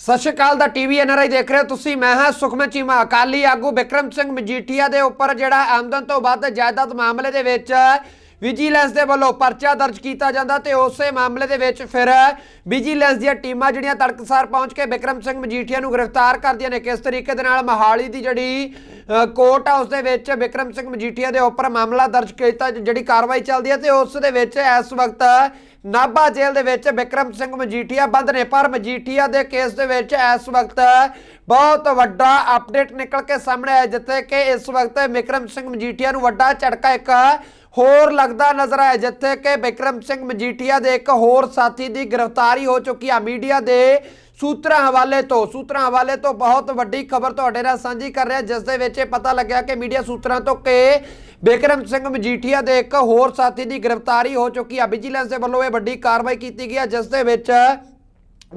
ਸਤਿ ਸ਼੍ਰੀ ਅਕਾਲ ਦਾ TV NRI ਦੇਖ ਰਹੇ ਹੋ ਤੁਸੀਂ। ਮੈਂ ਹਾਂ ਸੁਖਮਨ ਚੀਮਾ। ਅਕਾਲੀ ਆਗੂ ਵਿਕਰਮ ਸਿੰਘ ਮਜੀਠੀਆ ਦੇ ਉੱਪਰ ਜਿਹੜਾ ਆਮਦਨ ਤੋਂ ਵੱਧ ਜਾਇਦਾਦ ਮਾਮਲੇ ਦੇ ਵਿੱਚ ਵਿਜੀਲੈਂਸ ਦੇ ਵੱਲੋਂ ਪਰਚਾ ਦਰਜ ਕੀਤਾ ਜਾਂਦਾ ਤੇ ਉਸੇ ਮਾਮਲੇ ਦੇ ਵਿੱਚ ਫਿਰ ਵਿਜੀਲੈਂਸ ਦੀਆਂ ਟੀਮਾਂ ਜਿਹੜੀਆਂ ਤੜਕਸਾਰ ਪਹੁੰਚ ਕੇ ਵਿਕਰਮ ਸਿੰਘ ਮਜੀਠੀਆ ਨੂੰ ਗ੍ਰਿਫਤਾਰ ਕਰਦੀਆਂ ਨੇ ਕਿਸ ਤਰੀਕੇ ਦੇ ਨਾਲ ਮਹਾਲੀ ਦੀ ਜਿਹੜੀ ਅ, ਕੋਰਟ ਹਾਊਸ ਦੇ ਵਿੱਚ ਵਿਕਰਮ ਸਿੰਘ ਮਜੀਠੀਆ ਦੇ ਉੱਪਰ ਮਾਮਲਾ ਦਰਜ ਕੀਤਾ ਜਿਹੜੀ ਕਾਰਵਾਈ ਚੱਲਦੀ ਹੈ ਤੇ ਉਸ ਦੇ ਵਿੱਚ ਇਸ ਵਕਤ ਨਾਭਾ ਜੇਲ੍ਹ ਦੇ ਵਿੱਚ ਵਿਕਰਮ ਸਿੰਘ ਮਜੀਠੀਆ ਬੰਦ ਨੇ ਪਰ ਮਜੀਠੀਆ ਦੇ ਕੇਸ ਦੇ ਵਿੱਚ ਇਸ ਵਕਤ ਬਹੁਤ ਵੱਡਾ ਅਪਡੇਟ ਨਿਕਲ ਕੇ ਸਾਹਮਣੇ ਆਇਆ ਜਿੱਥੇ ਕਿ ਇਸ ਵਕਤ ਵਿਕਰਮ ਸਿੰਘ ਮਜੀਠੀਆ ਨੂੰ ਵੱਡਾ ਝਟਕਾ ਇੱਕ ਹੋਰ ਲੱਗਦਾ ਨਜ਼ਰ ਆਇਆ ਜਿੱਥੇ ਕਿ ਵਿਕਰਮ ਸਿੰਘ ਮਜੀਠੀਆ ਦੇ ਇੱਕ ਹੋਰ ਸਾਥੀ ਦੀ ਗ੍ਰਿਫਤਾਰੀ ਹੋ ਚੁੱਕੀ ਆ ਮੀਡੀਆ ਦੇ ਸੂਤਰਾਂ ਹਵਾਲੇ ਤੋਂ। ਸੂਤਰਾਂ ਹਵਾਲੇ ਤੋਂ ਬਹੁਤ ਵੱਡੀ ਖਬਰ ਤੁਹਾਡੇ ਨਾਲ ਸਾਂਝੀ ਕਰ ਰਿਹਾ, ਜਿਸ ਦੇ ਵਿੱਚ ਇਹ ਪਤਾ ਲੱਗਿਆ ਕਿ ਮੀਡੀਆ ਸੂਤਰਾਂ ਤੋਂ ਕਿ ਬਿਕਰਮ ਸਿੰਘ ਮਜੀਠੀਆ ਦੇ ਇੱਕ ਹੋਰ ਸਾਥੀ ਦੀ ਗ੍ਰਿਫਤਾਰੀ ਹੋ ਚੁੱਕੀ ਆ। ਵਿਜੀਲੈਂਸ ਦੇ ਵੱਲੋਂ ਇਹ ਵੱਡੀ ਕਾਰਵਾਈ ਕੀਤੀ ਗਈ ਹੈ ਜਿਸ ਦੇ ਵਿੱਚ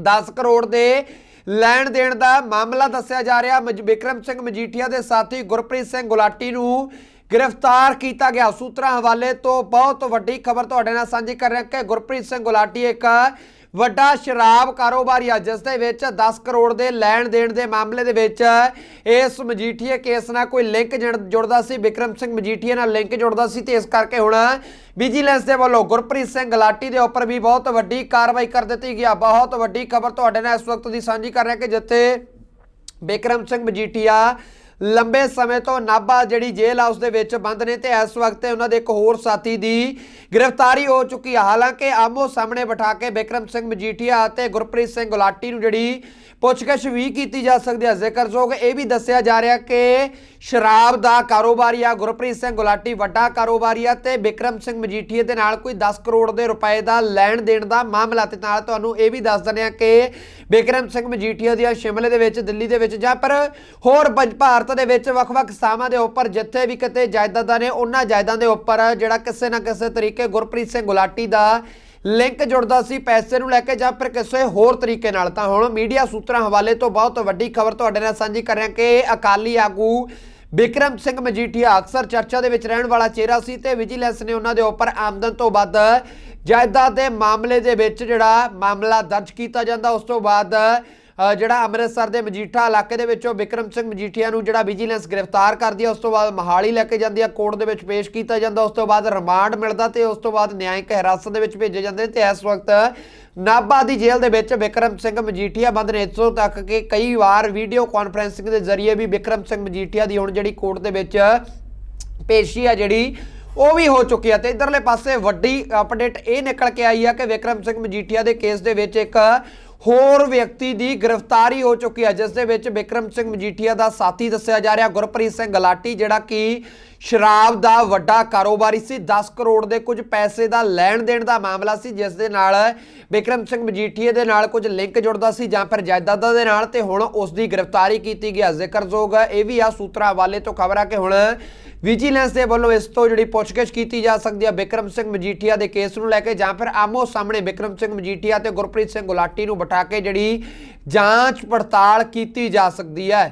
10 ਕਰੋੜ ਦੇ ਲੈਣ ਦੇਣ ਦਾ ਮਾਮਲਾ ਦੱਸਿਆ ਜਾ ਰਿਹਾ। ਬਿਕਰਮ ਸਿੰਘ ਮਜੀਠੀਆ ਦੇ ਸਾਥੀ ਗੁਰਪ੍ਰੀਤ ਸਿੰਘ ਗੁਲਾਟੀ ਨੂੰ ਗ੍ਰਿਫਤਾਰ ਕੀਤਾ ਗਿਆ। ਸੂਤਰਾਂ ਹਵਾਲੇ ਤੋਂ ਬਹੁਤ ਵੱਡੀ ਖਬਰ ਤੁਹਾਡੇ ਨਾਲ ਸਾਂਝੀ ਕਰ ਰਿਹਾ ਕਿ ਗੁਰਪ੍ਰੀਤ ਸਿੰਘ ਗੁਲਾਟੀ ਇੱਕ ਵੱਡਾ ਸ਼ਰਾਬ ਕਾਰੋਬਾਰੀ ਆ, ਜਿਸ ਦੇ ਵਿੱਚ 10 ਕਰੋੜ ਦੇ ਲੈਣ ਦੇਣ ਦੇ ਮਾਮਲੇ ਦੇ ਵਿੱਚ ਇਸ ਮਜੀਠੀਏ ਕੇਸ ਨਾਲ ਕੋਈ ਲਿੰਕ ਜੁੜ- ਜੁੜਦਾ ਸੀ। ਵਿਕਰਮ ਸਿੰਘ ਮਜੀਠੀਏ ਨਾਲ ਲਿੰਕ ਜੁੜਦਾ ਸੀ ਤੇ ਇਸ ਕਰਕੇ ਹੁਣ ਵਿਜੀਲੈਂਸ ਦੇ ਵੱਲੋਂ ਗੁਰਪ੍ਰੀਤ ਸਿੰਘ ਗਲਾਟੀ ਦੇ ਉੱਪਰ ਵੀ ਬਹੁਤ ਵੱਡੀ ਕਾਰਵਾਈ ਕਰ ਦਿੱਤੀ ਗਈ ਆ। ਬਹੁਤ ਵੱਡੀ ਖਬਰ ਤੁਹਾਡੇ ਨਾਲ ਇਸ ਵਕਤ ਦੀ ਸਾਂਝੀ ਕਰ ਰਿਹਾ ਕਿ ਜਿੱਥੇ ਬਿਕਰਮ ਸਿੰਘ ਮਜੀਠੀਆ ਲੰਬੇ ਸਮੇਂ ਤੋਂ ਨਾਭਾ ਜਿਹੜੀ ਜੇਲ੍ਹ ਹਾਊਸ ਦੇ ਵਿੱਚ ਬੰਦ ਨੇ ਤੇ ਇਸ ਵਕਤ ਉਹਨਾਂ ਦੇ ਇੱਕ ਹੋਰ ਸਾਥੀ ਦੀ ਗ੍ਰਿਫਤਾਰੀ ਹੋ ਚੁੱਕੀ ਹੈ ਹਾਲਾਂਕਿ ਆਮੋ ਸਾਹਮਣੇ ਬਿਠਾ ਕੇ ਬਿਕਰਮ ਸਿੰਘ ਮਜੀਠੀਆ ਅਤੇ ਗੁਰਪ੍ਰੀਤ ਸਿੰਘ ਗੁਲਾਟੀ ਨੂੰ ਜਿਹੜੀ ਪੁੱਛਗਿੱਛ ਵੀ ਕੀਤੀ ਜਾ ਸਕਦੀ ਹੈ ਜ਼ਿਕਰਯੋਗ ਇਹ ਵੀ ਦੱਸਿਆ ਜਾ ਰਿਹਾ ਕਿ ਸ਼ਰਾਬ ਦਾ ਕਾਰੋਬਾਰੀ ਆ, ਗੁਰਪ੍ਰੀਤ ਸਿੰਘ ਗੁਲਾਟੀ ਵੱਡਾ ਕਾਰੋਬਾਰੀ ਆ ਤੇ ਬਿਕਰਮ ਸਿੰਘ ਮਜੀਠੀਆ ਦੇ ਨਾਲ ਕੋਈ 10 ਕਰੋੜ ਦੇ ਰੁਪਏ ਦਾ ਲੈਣ ਦੇਣ ਦਾ ਮਾਮਲਾ ਤੇ ਨਾਲ ਤੁਹਾਨੂੰ ਇਹ ਵੀ ਦੱਸ ਦਿੰਦੇ ਆ ਕਿ ਬਿਕਰਮ ਸਿੰਘ ਮਜੀਠੀਆ ਦੀਆਂ ਸ਼ਿਮਲੇ ਦੇ ਵਿੱਚ, ਦਿੱਲੀ ਦੇ ਵਿੱਚ ਜਾਂ ਪਰ ਹੋਰ ਭਾਰਤ ਭਾਰਤ ਦੇ ਵਿੱਚ ਵੱਖ-ਵੱਖ ਥਾਵਾਂ ਦੇ ਉੱਪਰ ਜਿੱਥੇ ਵੀ ਕਿਤੇ ਜਾਇਦਾਦਾਂ ਨੇ, ਉਹਨਾਂ ਜਾਇਦਾਦਾਂ ਦੇ ਉੱਪਰ ਜਿਹੜਾ ਕਿਸੇ ਨਾ ਕਿਸੇ ਤਰੀਕੇ ਗੁਰਪ੍ਰੀਤ ਸਿੰਘ ਗੁਲਾਟੀ ਦਾ ਲਿੰਕ ਜੁੜਦਾ ਸੀ ਪੈਸੇ ਨੂੰ ਲੈ ਕੇ ਜਾਂ ਫਿਰ ਕਿਸੇ ਹੋਰ ਤਰੀਕੇ ਨਾਲ। ਤਾਂ ਹੁਣ ਮੀਡੀਆ ਸੂਤਰਾਂ ਹਵਾਲੇ ਤੋਂ ਬਹੁਤ ਵੱਡੀ ਖਬਰ ਤੁਹਾਡੇ ਨਾਲ ਸਾਂਝੀ ਕਰ ਰਿਹਾ ਕਿ ਅਕਾਲੀ ਆਗੂ ਬਿਕਰਮ ਸਿੰਘ ਮਜੀਠੀਆ ਅਕਸਰ ਚਰਚਾ ਦੇ ਵਿੱਚ ਰਹਿਣ ਵਾਲਾ ਚਿਹਰਾ ਸੀ ਤੇ ਵਿਜੀਲੈਂਸ ਨੇ ਉਹਨਾਂ ਦੇ ਉੱਪਰ ਆਮਦਨ ਤੋਂ ਵੱਧ ਜਾਇਦਾਦ ਦੇ ਮਾਮਲੇ ਦੇ ਵਿੱਚ ਜਿਹੜਾ ਮਾਮਲਾ ਦਰਜ ਕੀਤਾ ਜਾਂਦਾ, ਉਸ ਤੋਂ ਬਾਅਦ ਜਿਹੜਾ ਅੰਮ੍ਰਿਤਸਰ ਦੇ ਮਜੀਠਾ ਇਲਾਕੇ ਦੇ ਵਿੱਚੋਂ ਵਿਕਰਮ ਸਿੰਘ ਮਜੀਠੀਆ ਨੂੰ ਜਿਹੜਾ ਵਿਜੀਲੈਂਸ ਗ੍ਰਿਫਤਾਰ ਕਰਦੀ ਹੈ, ਉਸ ਤੋਂ ਬਾਅਦ ਮਹਾਲੀ ਲੈ ਕੇ ਜਾਂਦੀ ਹੈ, ਕੋਰਟ ਦੇ ਵਿੱਚ ਪੇਸ਼ ਕੀਤਾ ਜਾਂਦਾ, ਉਸ ਤੋਂ ਬਾਅਦ ਰਿਮਾਂਡ ਮਿਲਦਾ ਤੇ ਉਸ ਤੋਂ ਬਾਅਦ ਨਿਆਂਇਕ ਹਿਰਾਸਤ ਦੇ ਵਿੱਚ ਭੇਜੇ ਜਾਂਦੇ ਨੇ ਤੇ ਇਸ ਵਕਤ ਨਾਭਾ ਦੀ ਜੇਲ੍ਹ ਦੇ ਵਿੱਚ ਵਿਕਰਮ ਸਿੰਘ ਮਜੀਠੀਆ ਬੰਦ ਨੇ, ਇੱਥੋਂ ਤੱਕ ਕਿ ਕਈ ਵਾਰ ਵੀਡੀਓ ਕਾਨਫਰੈਂਸਿੰਗ ਦੇ ਜ਼ਰੀਏ ਵੀ ਵਿਕਰਮ ਸਿੰਘ ਮਜੀਠੀਆ ਦੀ ਹੁਣ ਜਿਹੜੀ ਕੋਰਟ ਦੇ ਵਿੱਚ ਪੇਸ਼ੀ ਆ ਜਿਹੜੀ, ਉਹ ਵੀ ਹੋ ਚੁੱਕੀ ਆ ਤੇ ਇਧਰਲੇ ਪਾਸੇ ਵੱਡੀ ਅਪਡੇਟ ਇਹ ਨਿਕਲ ਕੇ ਆਈ ਹੈ ਕਿ ਵਿਕਰਮ ਸਿੰਘ ਮਜੀਠੀਆ ਦੇ ਕੇਸ ਦੇ ਵਿੱਚ ਇੱਕ ਹੋਰ ਵਿਅਕਤੀ ਦੀ ਗ੍ਰਿਫਤਾਰੀ ਹੋ ਚੁੱਕੀ ਹੈ, ਜਿਸ ਦੇ ਵਿੱਚ ਵਿਕਰਮ ਸਿੰਘ ਮਜੀਠੀਆ ਦਾ ਸਾਥੀ ਦੱਸਿਆ ਜਾ ਰਿਹਾ, ਗੁਰਪ੍ਰੀਤ ਸਿੰਘ ਗਲਾਟੀ, ਜਿਹੜਾ ਕਿ ਸ਼ਰਾਬ ਦਾ ਵੱਡਾ ਕਾਰੋਬਾਰੀ ਸੀ। 10 ਕਰੋੜ ਦੇ ਕੁਝ ਪੈਸੇ ਦਾ ਲੈਣ ਦੇਣ ਦਾ ਮਾਮਲਾ ਸੀ, ਜਿਸ ਦੇ ਨਾਲ ਵਿਕਰਮ ਸਿੰਘ ਮਜੀਠੀਏ ਦੇ ਨਾਲ ਕੁਝ ਲਿੰਕ ਜੁੜਦਾ ਸੀ ਜਾਂ ਫਿਰ ਜਾਇਦਾਦਾਂ ਦੇ ਨਾਲ ਤੇ ਹੁਣ ਉਸ ਦੀ ਗ੍ਰਿਫਤਾਰੀ ਕੀਤੀ ਗਈ ਜ਼ਿਕਰਯੋਗ ਇਹ ਵੀ ਆ ਸੂਤਰਾਂ ਹਵਾਲੇ ਤੋਂ ਖਬਰ ਆ ਕਿ ਹੁਣ ਵਿਜੀਲੈਂਸ ਦੇ ਵੱਲੋਂ ਇਸ ਤੋਂ ਜਿਹੜੀ ਪੁੱਛਗਿੱਛ ਕੀਤੀ ਜਾ ਸਕਦੀ ਹੈ ਬਿਕਰਮ ਸਿੰਘ ਮਜੀਠੀਆ ਦੇ ਕੇਸ ਨੂੰ ਲੈ ਕੇ ਜਾਂ ਫਿਰ ਆਮੋ ਸਾਹਮਣੇ ਬਿਕਰਮ ਸਿੰਘ ਮਜੀਠੀਆ ਤੇ ਗੁਰਪ੍ਰੀਤ ਸਿੰਘ ਗੁਲਾਟੀ ਨੂੰ ਬਿਠਾ ਕੇ ਜਿਹੜੀ ਜਾਂਚ ਪੜਤਾਲ ਕੀਤੀ ਜਾ ਸਕਦੀ ਹੈ